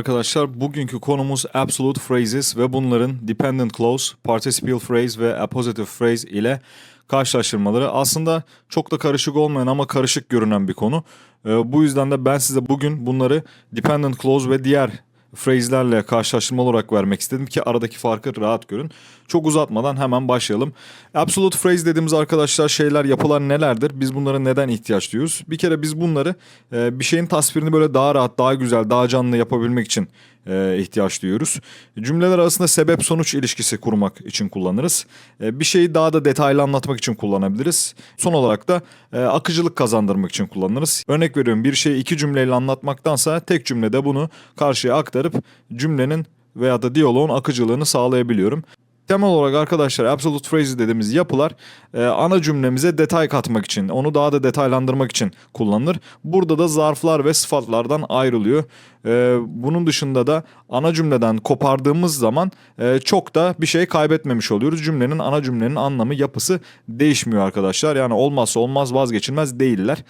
Arkadaşlar bugünkü konumuz absolute phrases ve bunların dependent clause, participial phrase ve appositive phrase ile karşılaştırmaları. Aslında çok da karışık olmayan ama karışık görünen bir konu. Ee, bu yüzden de ben size bugün bunları dependent clause ve diğer phrase'lerle karşılaştırmalı olarak vermek istedim ki aradaki farkı rahat görün. Çok uzatmadan hemen başlayalım. Absolute phrase dediğimiz arkadaşlar şeyler, yapılar nelerdir? Biz bunlara neden ihtiyaç duyuyoruz? Bir kere biz bunları e, bir şeyin tasvirini böyle daha rahat, daha güzel, daha canlı yapabilmek için e, ihtiyaç duyuyoruz. Cümleler arasında sebep sonuç ilişkisi kurmak için kullanırız. E, bir şeyi daha da detaylı anlatmak için kullanabiliriz. Son olarak da e, akıcılık kazandırmak için kullanırız. Örnek veriyorum bir şeyi iki cümleyle anlatmaktansa tek cümlede bunu karşıya aktarıp cümlenin veya da diyaloğun akıcılığını sağlayabiliyorum. Temel olarak arkadaşlar absolute phrases dediğimiz yapılar e, ana cümlemize detay katmak için, onu daha da detaylandırmak için kullanılır. Burada da zarflar ve sıfatlardan ayrılıyor. E, bunun dışında da ana cümleden kopardığımız zaman e, çok da bir şey kaybetmemiş oluyoruz. Cümlenin ana cümlenin anlamı, yapısı değişmiyor arkadaşlar. Yani olmazsa olmaz vazgeçilmez değiller.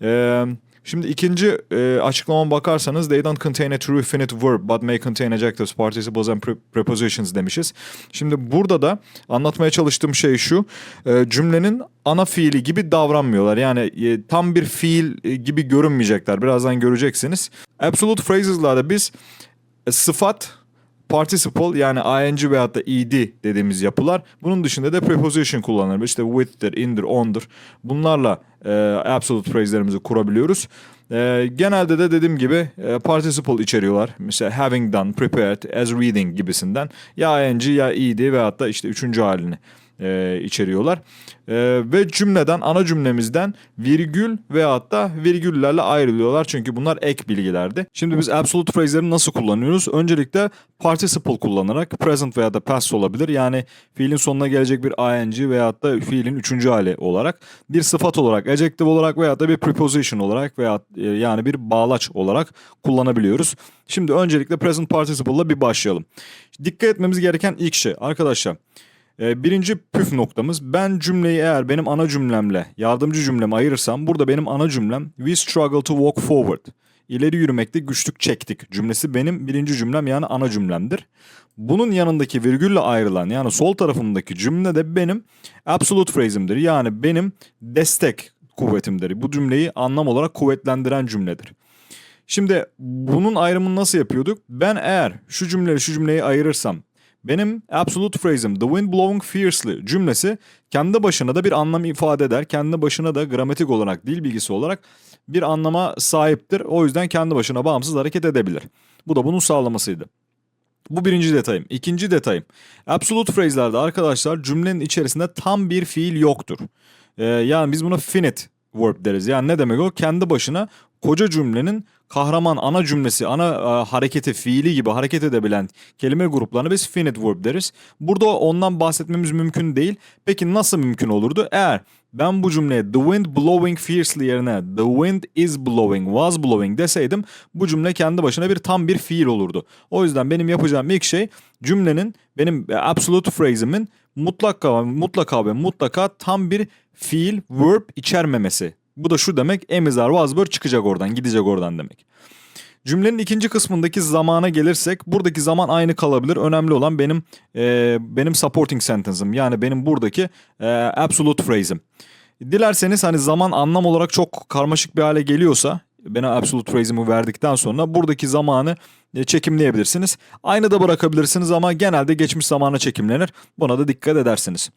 Eee... Şimdi ikinci e, açıklamama bakarsanız they don't contain a true finite verb but may contain adjectives, participles and pre- prepositions demişiz. Şimdi burada da anlatmaya çalıştığım şey şu. E, cümlenin ana fiili gibi davranmıyorlar. Yani e, tam bir fiil e, gibi görünmeyecekler. Birazdan göreceksiniz. Absolute phrases'larda biz e, sıfat participle yani ing veyahut da ed dediğimiz yapılar. Bunun dışında da preposition kullanılır. İşte with'tir, in'dir, on'dur. Bunlarla e, absolute phrase'lerimizi kurabiliyoruz. E, genelde de dediğim gibi e, participle içeriyorlar. Mesela having done, prepared, as reading gibisinden. Ya ing ya ed veyahut da işte üçüncü halini e, içeriyorlar. E, ve cümleden, ana cümlemizden virgül veyahut da virgüllerle ayrılıyorlar. Çünkü bunlar ek bilgilerdi. Şimdi biz absolute phrase'leri nasıl kullanıyoruz? Öncelikle participle kullanarak present veya da past olabilir. Yani fiilin sonuna gelecek bir ing veyahut da fiilin üçüncü hali olarak. Bir sıfat olarak, adjective olarak veyahut da bir preposition olarak veya e, yani bir bağlaç olarak kullanabiliyoruz. Şimdi öncelikle present participle ile bir başlayalım. Dikkat etmemiz gereken ilk şey arkadaşlar. Ee, birinci püf noktamız ben cümleyi eğer benim ana cümlemle yardımcı cümleme ayırırsam burada benim ana cümlem we struggle to walk forward. İleri yürümekte güçlük çektik cümlesi benim birinci cümlem yani ana cümlemdir. Bunun yanındaki virgülle ayrılan yani sol tarafımdaki cümle de benim absolute phrase'imdir. Yani benim destek kuvvetimdir. Bu cümleyi anlam olarak kuvvetlendiren cümledir. Şimdi bunun ayrımını nasıl yapıyorduk? Ben eğer şu cümleyi şu cümleyi ayırırsam benim absolute phrase'im the wind blowing fiercely cümlesi kendi başına da bir anlam ifade eder. Kendi başına da gramatik olarak, dil bilgisi olarak bir anlama sahiptir. O yüzden kendi başına bağımsız hareket edebilir. Bu da bunun sağlamasıydı. Bu birinci detayım. İkinci detayım. Absolute phrase'lerde arkadaşlar cümlenin içerisinde tam bir fiil yoktur. Ee, yani biz buna finite verb deriz. Yani ne demek o? Kendi başına koca cümlenin kahraman ana cümlesi, ana e, hareketi, fiili gibi hareket edebilen kelime gruplarına biz finite verb deriz. Burada ondan bahsetmemiz mümkün değil. Peki nasıl mümkün olurdu? Eğer ben bu cümleye the wind blowing fiercely yerine the wind is blowing, was blowing deseydim bu cümle kendi başına bir tam bir fiil olurdu. O yüzden benim yapacağım ilk şey cümlenin benim absolute phrase'imin mutlaka mutlaka ve mutlaka tam bir fiil, verb içermemesi. Bu da şu demek emizar was çıkacak oradan gidecek oradan demek. Cümlenin ikinci kısmındaki zamana gelirsek buradaki zaman aynı kalabilir. Önemli olan benim e, benim supporting sentence'ım yani benim buradaki e, absolute phrase'im. Dilerseniz hani zaman anlam olarak çok karmaşık bir hale geliyorsa ben absolute phrase'imi verdikten sonra buradaki zamanı e, çekimleyebilirsiniz. Aynı da bırakabilirsiniz ama genelde geçmiş zamana çekimlenir. Buna da dikkat edersiniz.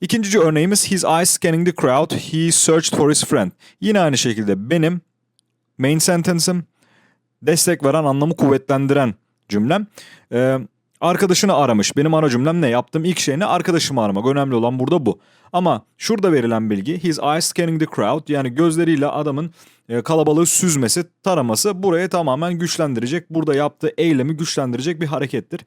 İkinci örneğimiz his eyes scanning the crowd. He searched for his friend. Yine aynı şekilde benim main sentence'ım destek veren anlamı kuvvetlendiren cümlem. Ee, arkadaşını aramış. Benim ara cümlem ne? Yaptığım ilk şey ne? Arkadaşımı aramak. Önemli olan burada bu. Ama şurada verilen bilgi his eyes scanning the crowd yani gözleriyle adamın e, kalabalığı süzmesi, taraması burayı tamamen güçlendirecek. Burada yaptığı eylemi güçlendirecek bir harekettir.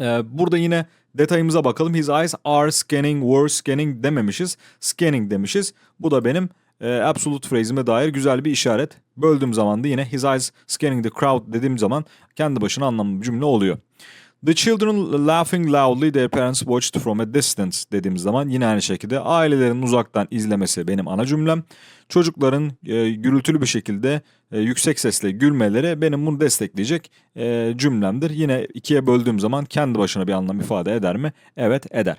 Ee, burada yine detayımıza bakalım. His eyes are scanning, were scanning dememişiz. Scanning demişiz. Bu da benim e, absolute phrase'ime dair güzel bir işaret. Böldüğüm zaman da yine his eyes scanning the crowd dediğim zaman kendi başına anlamlı bir cümle oluyor. The children laughing loudly their parents watched from a distance dediğimiz zaman yine aynı şekilde ailelerin uzaktan izlemesi benim ana cümlem. Çocukların e, gürültülü bir şekilde e, yüksek sesle gülmeleri benim bunu destekleyecek e, cümlemdir. Yine ikiye böldüğüm zaman kendi başına bir anlam ifade eder mi? Evet eder.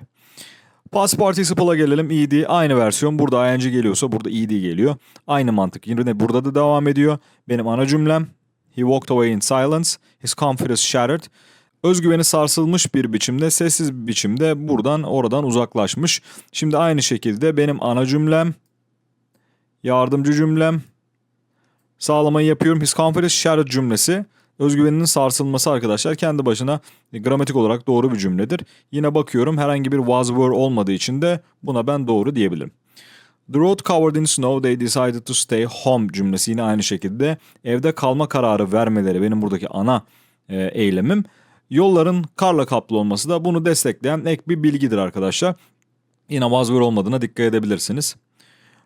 Past participle'a gelelim. ed aynı versiyon. Burada ing geliyorsa burada ed geliyor. Aynı mantık. Yine burada da devam ediyor. Benim ana cümlem. He walked away in silence. His confidence shattered. Özgüveni sarsılmış bir biçimde, sessiz bir biçimde buradan oradan uzaklaşmış. Şimdi aynı şekilde benim ana cümlem, yardımcı cümlem, sağlamayı yapıyorum. His confidence shattered cümlesi. Özgüveninin sarsılması arkadaşlar kendi başına gramatik olarak doğru bir cümledir. Yine bakıyorum herhangi bir was were olmadığı için de buna ben doğru diyebilirim. The road covered in snow they decided to stay home cümlesi yine aynı şekilde evde kalma kararı vermeleri benim buradaki ana e, eylemim. Yolların karla kaplı olması da bunu destekleyen ek bir bilgidir arkadaşlar. Yine were olmadığına dikkat edebilirsiniz.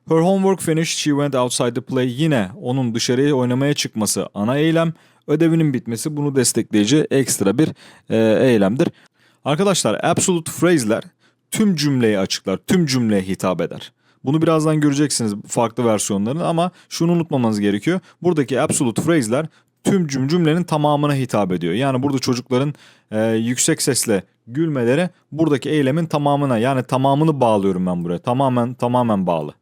Her homework finished, she went outside the play. Yine onun dışarıya oynamaya çıkması ana eylem. Ödevinin bitmesi bunu destekleyici ekstra bir e, eylemdir. Arkadaşlar absolute phrase'ler tüm cümleyi açıklar, tüm cümleye hitap eder. Bunu birazdan göreceksiniz farklı versiyonlarını ama şunu unutmamanız gerekiyor. Buradaki absolute phrase'ler tüm cüm- cümlenin tamamına hitap ediyor. Yani burada çocukların e, yüksek sesle gülmeleri buradaki eylemin tamamına yani tamamını bağlıyorum ben buraya. Tamamen tamamen bağlı.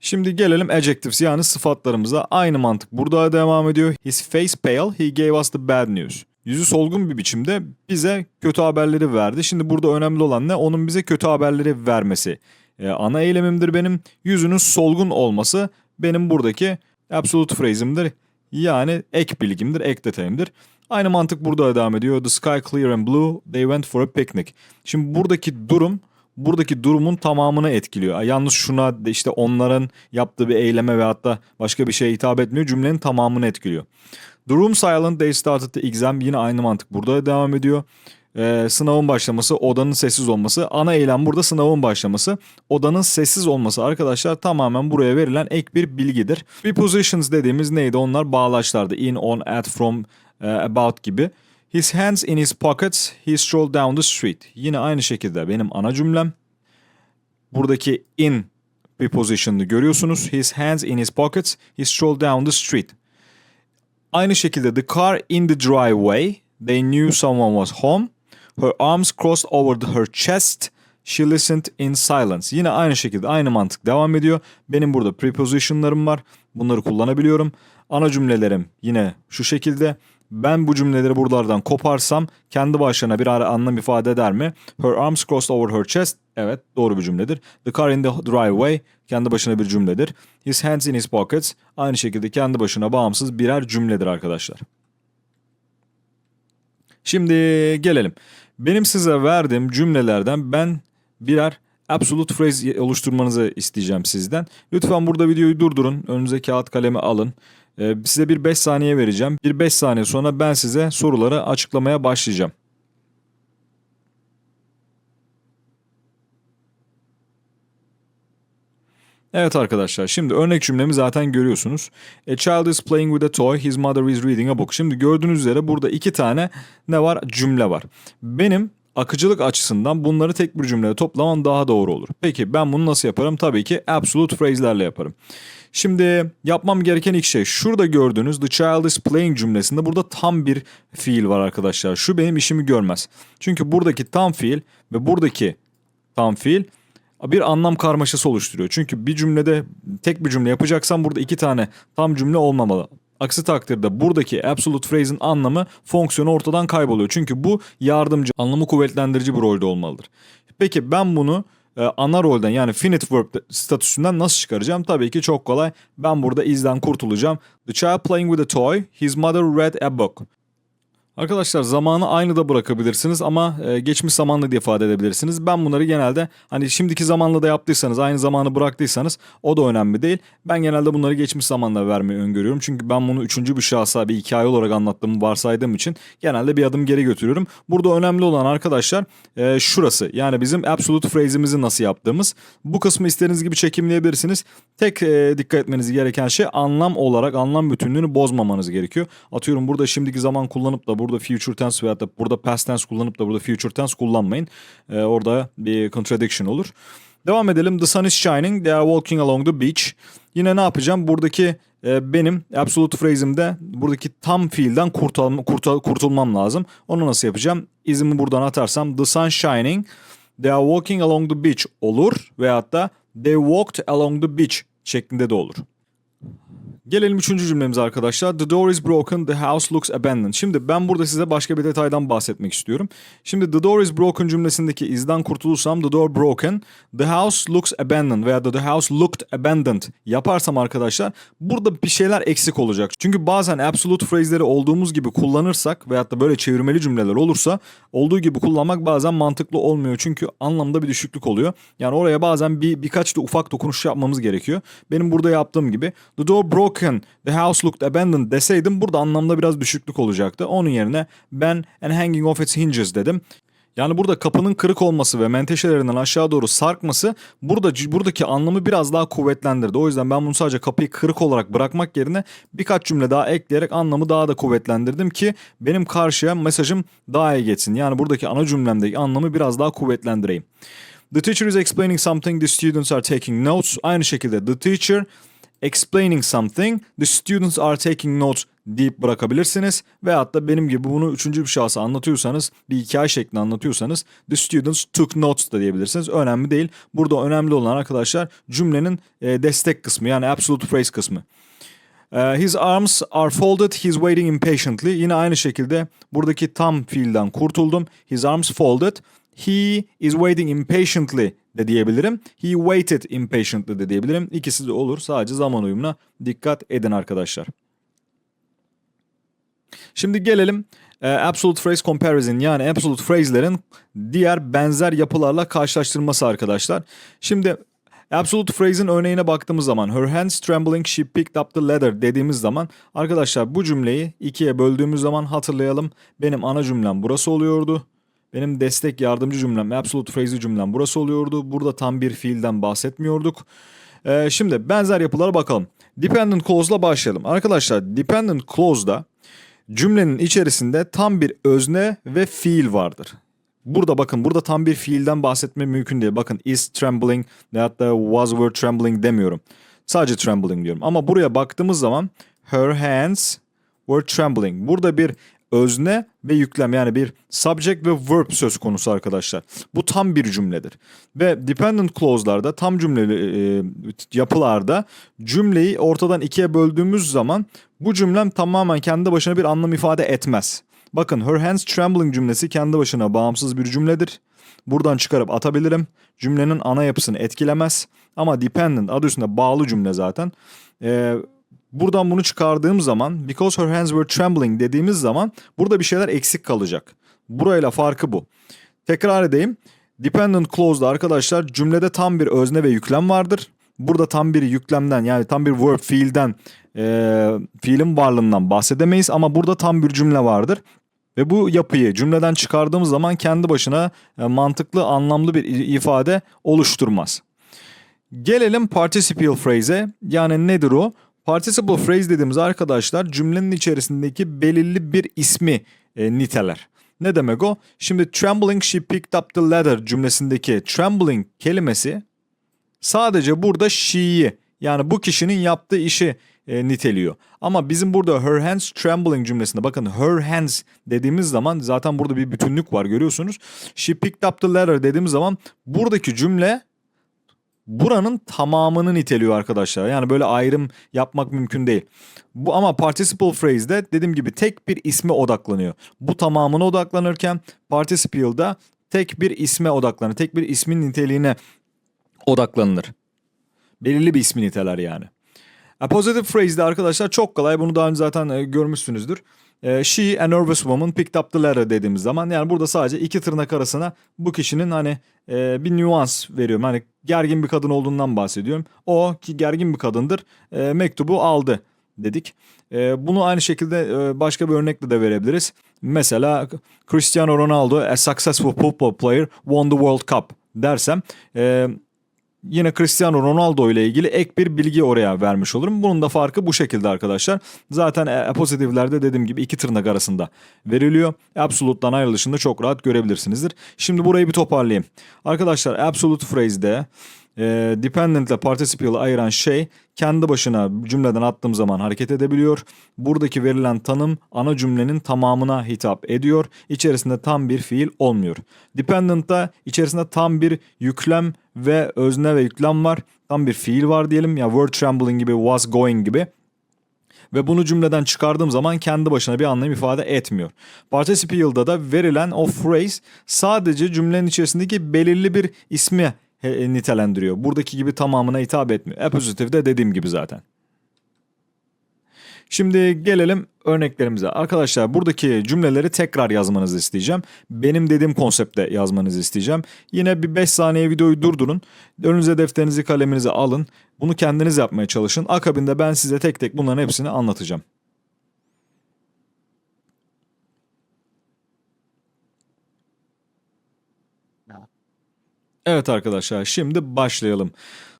Şimdi gelelim adjectives yani sıfatlarımıza. Aynı mantık burada devam ediyor. His face pale, he gave us the bad news. Yüzü solgun bir biçimde bize kötü haberleri verdi. Şimdi burada önemli olan ne? Onun bize kötü haberleri vermesi. Ee, ana eylemimdir benim. Yüzünün solgun olması benim buradaki absolute phrase'imdir. Yani ek bilgimdir, ek detayımdır. Aynı mantık burada devam ediyor. The sky clear and blue, they went for a picnic. Şimdi buradaki durum buradaki durumun tamamını etkiliyor. Yalnız şuna işte onların yaptığı bir eyleme ve hatta başka bir şeye hitap etmiyor. Cümlenin tamamını etkiliyor. The room silent, they started the exam. Yine aynı mantık burada devam ediyor. Ee, sınavın başlaması, odanın sessiz olması. Ana eylem burada sınavın başlaması. Odanın sessiz olması arkadaşlar tamamen buraya verilen ek bir bilgidir. Prepositions dediğimiz neydi? Onlar bağlaçlardı. In, on, at, from, e, about gibi. His hands in his pockets, he strolled down the street. Yine aynı şekilde benim ana cümlem. Buradaki in preposition'ını görüyorsunuz. His hands in his pockets, he strolled down the street. Aynı şekilde the car in the driveway, they knew someone was home. Her arms crossed over her chest, she listened in silence. Yine aynı şekilde aynı mantık devam ediyor. Benim burada preposition'larım var. Bunları kullanabiliyorum. Ana cümlelerim yine şu şekilde. Ben bu cümleleri buralardan koparsam kendi başına bir ara anlam ifade eder mi? Her arms crossed over her chest. Evet doğru bir cümledir. The car in the driveway kendi başına bir cümledir. His hands in his pockets aynı şekilde kendi başına bağımsız birer cümledir arkadaşlar. Şimdi gelelim. Benim size verdiğim cümlelerden ben birer absolute phrase oluşturmanızı isteyeceğim sizden. Lütfen burada videoyu durdurun. Önünüze kağıt kalemi alın. Ee, size bir 5 saniye vereceğim. Bir 5 saniye sonra ben size soruları açıklamaya başlayacağım. Evet arkadaşlar şimdi örnek cümlemi zaten görüyorsunuz. A child is playing with a toy, his mother is reading a book. Şimdi gördüğünüz üzere burada iki tane ne var? Cümle var. Benim akıcılık açısından bunları tek bir cümlede toplamam daha doğru olur. Peki ben bunu nasıl yaparım? Tabii ki absolute phrase'lerle yaparım. Şimdi yapmam gereken ilk şey şurada gördüğünüz the child is playing cümlesinde burada tam bir fiil var arkadaşlar. Şu benim işimi görmez. Çünkü buradaki tam fiil ve buradaki tam fiil bir anlam karmaşası oluşturuyor. Çünkü bir cümlede tek bir cümle yapacaksan burada iki tane tam cümle olmamalı. Aksi takdirde buradaki absolute phrase'in anlamı fonksiyonu ortadan kayboluyor. Çünkü bu yardımcı, anlamı kuvvetlendirici bir rolde olmalıdır. Peki ben bunu e, ana rolden yani finite verb statüsünden nasıl çıkaracağım? Tabii ki çok kolay. Ben burada izden kurtulacağım. The child playing with a toy, his mother read a book. Arkadaşlar zamanı aynı da bırakabilirsiniz ama e, geçmiş zamanlı diye ifade edebilirsiniz. Ben bunları genelde hani şimdiki zamanla da yaptıysanız aynı zamanı bıraktıysanız o da önemli değil. Ben genelde bunları geçmiş zamanla vermeyi öngörüyorum. Çünkü ben bunu üçüncü bir şahsa bir hikaye olarak anlattığımı varsaydığım için genelde bir adım geri götürüyorum. Burada önemli olan arkadaşlar e, şurası yani bizim absolute phrase'imizi nasıl yaptığımız. Bu kısmı istediğiniz gibi çekimleyebilirsiniz. Tek e, dikkat etmeniz gereken şey anlam olarak anlam bütünlüğünü bozmamanız gerekiyor. Atıyorum burada şimdiki zaman kullanıp da burada future tense veyahut da burada past tense kullanıp da burada future tense kullanmayın. Ee, orada bir contradiction olur. Devam edelim. The sun is shining. They are walking along the beach. Yine ne yapacağım? Buradaki e, benim absolute phrase'imde buradaki tam fiilden kurtulma, kurtul, kurtulmam lazım. Onu nasıl yapacağım? İzimi buradan atarsam the sun shining. They are walking along the beach olur. Veyahut da they walked along the beach şeklinde de olur. Gelelim üçüncü cümlemize arkadaşlar. The door is broken, the house looks abandoned. Şimdi ben burada size başka bir detaydan bahsetmek istiyorum. Şimdi the door is broken cümlesindeki izden kurtulursam the door broken, the house looks abandoned veya the house looked abandoned yaparsam arkadaşlar burada bir şeyler eksik olacak. Çünkü bazen absolute phrase'leri olduğumuz gibi kullanırsak veyahut da böyle çevirmeli cümleler olursa olduğu gibi kullanmak bazen mantıklı olmuyor. Çünkü anlamda bir düşüklük oluyor. Yani oraya bazen bir birkaç da ufak dokunuş yapmamız gerekiyor. Benim burada yaptığım gibi the door broken, the house looked abandoned deseydim burada anlamda biraz düşüklük olacaktı. Onun yerine ben and hanging off its hinges dedim. Yani burada kapının kırık olması ve menteşelerinden aşağı doğru sarkması burada buradaki anlamı biraz daha kuvvetlendirdi. O yüzden ben bunu sadece kapıyı kırık olarak bırakmak yerine birkaç cümle daha ekleyerek anlamı daha da kuvvetlendirdim ki benim karşıya mesajım daha iyi geçsin. Yani buradaki ana cümlemdeki anlamı biraz daha kuvvetlendireyim. The teacher is explaining something, the students are taking notes. Aynı şekilde the teacher explaining something, the students are taking notes deyip bırakabilirsiniz. Veyahut da benim gibi bunu üçüncü bir şahsa anlatıyorsanız, bir hikaye şeklinde anlatıyorsanız the students took notes da diyebilirsiniz. Önemli değil. Burada önemli olan arkadaşlar cümlenin e, destek kısmı yani absolute phrase kısmı. Uh, his arms are folded, he's waiting impatiently. Yine aynı şekilde buradaki tam fiilden kurtuldum. His arms folded, he is waiting impatiently de diyebilirim. He waited impatiently de diyebilirim. İkisi de olur. Sadece zaman uyumuna dikkat edin arkadaşlar. Şimdi gelelim e, absolute phrase comparison yani absolute phrase'lerin diğer benzer yapılarla karşılaştırılması arkadaşlar. Şimdi Absolute phrase'in örneğine baktığımız zaman her hands trembling she picked up the ladder dediğimiz zaman arkadaşlar bu cümleyi ikiye böldüğümüz zaman hatırlayalım. Benim ana cümlem burası oluyordu. Benim destek yardımcı cümlem, absolute phrase cümlem burası oluyordu. Burada tam bir fiilden bahsetmiyorduk. Ee, şimdi benzer yapılara bakalım. Dependent clause'la başlayalım. Arkadaşlar dependent clause'da cümlenin içerisinde tam bir özne ve fiil vardır. Burada bakın burada tam bir fiilden bahsetme mümkün değil. Bakın is trembling veyahut da was were trembling demiyorum. Sadece trembling diyorum. Ama buraya baktığımız zaman her hands were trembling. Burada bir özne ve yüklem yani bir subject ve verb söz konusu arkadaşlar. Bu tam bir cümledir. Ve dependent clause'larda tam cümleli e, yapılarda cümleyi ortadan ikiye böldüğümüz zaman bu cümlem tamamen kendi başına bir anlam ifade etmez. Bakın her hands trembling cümlesi kendi başına bağımsız bir cümledir. Buradan çıkarıp atabilirim. Cümlenin ana yapısını etkilemez. Ama dependent adı üstünde bağlı cümle zaten. Ee, buradan bunu çıkardığım zaman because her hands were trembling dediğimiz zaman burada bir şeyler eksik kalacak. Burayla farkı bu. Tekrar edeyim. Dependent clause'da arkadaşlar cümlede tam bir özne ve yüklem vardır. Burada tam bir yüklemden yani tam bir verb fiilden e, fiilin varlığından bahsedemeyiz ama burada tam bir cümle vardır. Ve bu yapıyı cümleden çıkardığımız zaman kendi başına e, mantıklı, anlamlı bir ifade oluşturmaz. Gelelim participial phrase'e. Yani nedir o? Participle phrase dediğimiz arkadaşlar cümlenin içerisindeki belirli bir ismi e, niteler. Ne demek o? Şimdi trembling she picked up the ladder cümlesindeki trembling kelimesi sadece burada she'yi yani bu kişinin yaptığı işi e, niteliyor. Ama bizim burada her hands trembling cümlesinde bakın her hands dediğimiz zaman zaten burada bir bütünlük var görüyorsunuz. She picked up the ladder dediğimiz zaman buradaki cümle buranın tamamını niteliyor arkadaşlar. Yani böyle ayrım yapmak mümkün değil. Bu ama participle phrase'de dediğim gibi tek bir isme odaklanıyor. Bu tamamına odaklanırken participle'da tek bir isme odaklanır. Tek bir ismin niteliğine odaklanılır. Belirli bir ismi niteler yani. A positive phrase'de arkadaşlar çok kolay. Bunu daha önce zaten e, görmüşsünüzdür. E, she a nervous woman picked up the ladder dediğimiz zaman yani burada sadece iki tırnak arasına bu kişinin hani e, bir nüans veriyorum. Hani gergin bir kadın olduğundan bahsediyorum. O ki gergin bir kadındır e, mektubu aldı dedik. E, bunu aynı şekilde e, başka bir örnekle de verebiliriz. Mesela Cristiano Ronaldo a successful football player won the World Cup dersem e, yine Cristiano Ronaldo ile ilgili ek bir bilgi oraya vermiş olurum. Bunun da farkı bu şekilde arkadaşlar. Zaten e, appositiflerde dediğim gibi iki tırnak arasında veriliyor. Absolute'dan ayrılışında çok rahat görebilirsinizdir. Şimdi burayı bir toparlayayım. Arkadaşlar absolute phrase'de e, dependent ile participle'ı ayıran şey kendi başına cümleden attığım zaman hareket edebiliyor. Buradaki verilen tanım ana cümlenin tamamına hitap ediyor. İçerisinde tam bir fiil olmuyor. Dependent'ta içerisinde tam bir yüklem ve özne ve yüklem var. Tam bir fiil var diyelim ya were trembling gibi was going gibi ve bunu cümleden çıkardığım zaman kendi başına bir anlam ifade etmiyor. Participle'da da verilen o phrase sadece cümlenin içerisindeki belirli bir ismi nitelendiriyor. Buradaki gibi tamamına hitap etmiyor. Appositive de dediğim gibi zaten. Şimdi gelelim örneklerimize. Arkadaşlar buradaki cümleleri tekrar yazmanızı isteyeceğim. Benim dediğim konsepte yazmanızı isteyeceğim. Yine bir 5 saniye videoyu durdurun. Önünüze defterinizi kaleminizi alın. Bunu kendiniz yapmaya çalışın. Akabinde ben size tek tek bunların hepsini anlatacağım. Evet arkadaşlar şimdi başlayalım.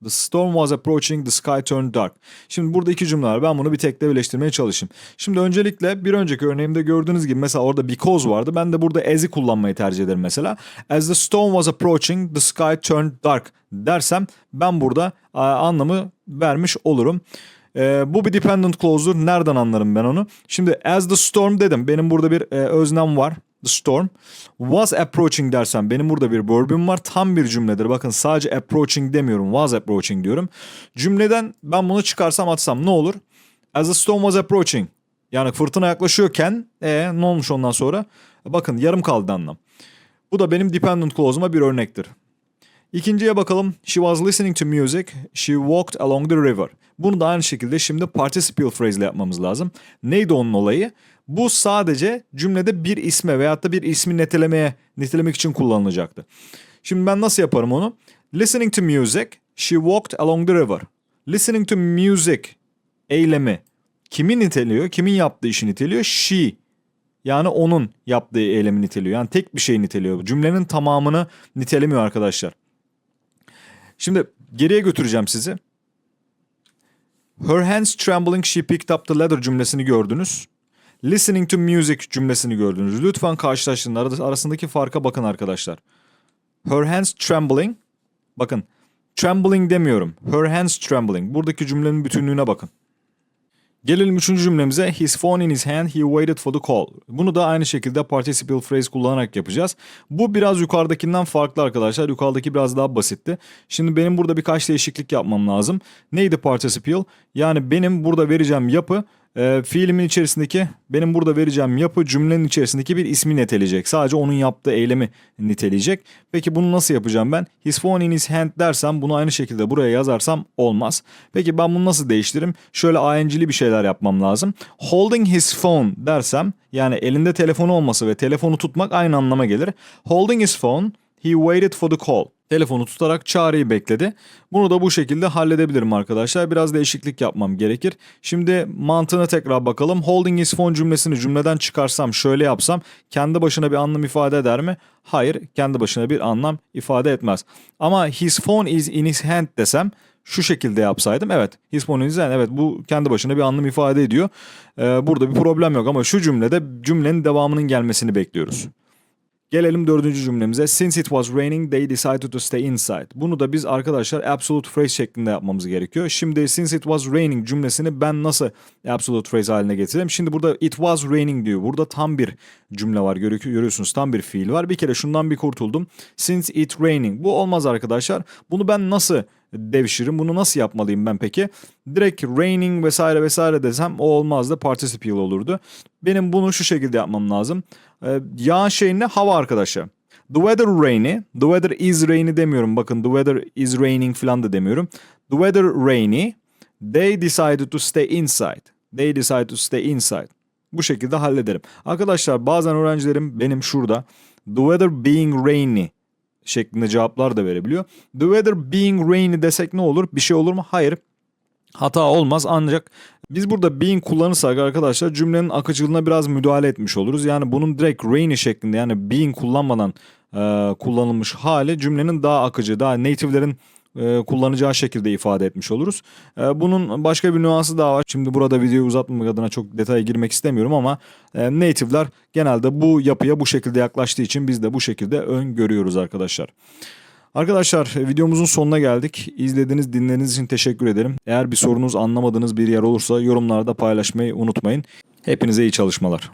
The storm was approaching, the sky turned dark. Şimdi burada iki cümle var. Ben bunu bir tekle birleştirmeye çalışayım. Şimdi öncelikle bir önceki örneğimde gördüğünüz gibi mesela orada because vardı. Ben de burada as'i kullanmayı tercih ederim mesela. As the storm was approaching, the sky turned dark dersem ben burada anlamı vermiş olurum. Ee, bu bir dependent clause'dur. Nereden anlarım ben onu? Şimdi as the storm dedim. Benim burada bir e, öznem var. The storm was approaching dersem benim burada bir verb'im var. Tam bir cümledir. Bakın sadece approaching demiyorum. Was approaching diyorum. Cümleden ben bunu çıkarsam atsam ne olur? As the storm was approaching. Yani fırtına yaklaşıyorken e, ne olmuş ondan sonra? Bakın yarım kaldı anlam. Bu da benim dependent clause'uma bir örnektir. İkinciye bakalım. She was listening to music. She walked along the river. Bunu da aynı şekilde şimdi participial phrase ile yapmamız lazım. Neydi onun olayı? Bu sadece cümlede bir isme veyahut da bir ismi nitelemeye, nitelemek için kullanılacaktı. Şimdi ben nasıl yaparım onu? Listening to music. She walked along the river. Listening to music eylemi kimi niteliyor? Kimin yaptığı işi niteliyor? She. Yani onun yaptığı eylemi niteliyor. Yani tek bir şey niteliyor. Cümlenin tamamını nitelemiyor arkadaşlar. Şimdi geriye götüreceğim sizi. Her hands trembling she picked up the ladder cümlesini gördünüz. Listening to music cümlesini gördünüz. Lütfen karşılaştırın. Arasındaki farka bakın arkadaşlar. Her hands trembling. Bakın. Trembling demiyorum. Her hands trembling. Buradaki cümlenin bütünlüğüne bakın. Gelelim üçüncü cümlemize. His phone in his hand, he waited for the call. Bunu da aynı şekilde participial phrase kullanarak yapacağız. Bu biraz yukarıdakinden farklı arkadaşlar. Yukarıdaki biraz daha basitti. Şimdi benim burada birkaç değişiklik yapmam lazım. Neydi participial? Yani benim burada vereceğim yapı e, fiilimin içerisindeki benim burada vereceğim yapı cümlenin içerisindeki bir ismi niteleyecek. Sadece onun yaptığı eylemi niteleyecek. Peki bunu nasıl yapacağım ben? His phone in his hand dersem bunu aynı şekilde buraya yazarsam olmaz. Peki ben bunu nasıl değiştiririm? Şöyle ing'li bir şeyler yapmam lazım. Holding his phone dersem yani elinde telefonu olması ve telefonu tutmak aynı anlama gelir. Holding his phone, he waited for the call. Telefonu tutarak çağrıyı bekledi. Bunu da bu şekilde halledebilirim arkadaşlar. Biraz değişiklik yapmam gerekir. Şimdi mantığına tekrar bakalım. Holding his phone cümlesini cümleden çıkarsam şöyle yapsam kendi başına bir anlam ifade eder mi? Hayır kendi başına bir anlam ifade etmez. Ama his phone is in his hand desem şu şekilde yapsaydım evet his phone in his hand evet bu kendi başına bir anlam ifade ediyor. Ee, burada bir problem yok ama şu cümlede cümlenin devamının gelmesini bekliyoruz. Gelelim dördüncü cümlemize. Since it was raining they decided to stay inside. Bunu da biz arkadaşlar absolute phrase şeklinde yapmamız gerekiyor. Şimdi since it was raining cümlesini ben nasıl absolute phrase haline getireyim? Şimdi burada it was raining diyor. Burada tam bir cümle var. Görü- Görüyorsunuz tam bir fiil var. Bir kere şundan bir kurtuldum. Since it raining. Bu olmaz arkadaşlar. Bunu ben nasıl devşiririm? Bunu nasıl yapmalıyım ben peki? Direkt raining vesaire vesaire desem o olmazdı. Participial olurdu. Benim bunu şu şekilde yapmam lazım. Ee, yağan şey ne? Hava arkadaşlar. The weather rainy. The weather is rainy demiyorum. Bakın the weather is raining falan da demiyorum. The weather rainy. They decided to stay inside. They decided to stay inside. bu şekilde hallederim. Arkadaşlar bazen öğrencilerim benim şurada the weather being rainy şeklinde cevaplar da verebiliyor. The weather being rainy desek ne olur? Bir şey olur mu? Hayır. Hata olmaz ancak biz burada being kullanırsak arkadaşlar cümlenin akıcılığına biraz müdahale etmiş oluruz. Yani bunun direkt rainy şeklinde yani being kullanmadan e, kullanılmış hali cümlenin daha akıcı, daha native'lerin e, kullanacağı şekilde ifade etmiş oluruz. E, bunun başka bir nüansı daha var. Şimdi burada videoyu uzatmamak adına çok detaya girmek istemiyorum ama e, native'ler genelde bu yapıya bu şekilde yaklaştığı için biz de bu şekilde öngörüyoruz arkadaşlar. Arkadaşlar videomuzun sonuna geldik. İzlediğiniz, dinlediğiniz için teşekkür ederim. Eğer bir sorunuz, anlamadığınız bir yer olursa yorumlarda paylaşmayı unutmayın. Hepinize iyi çalışmalar.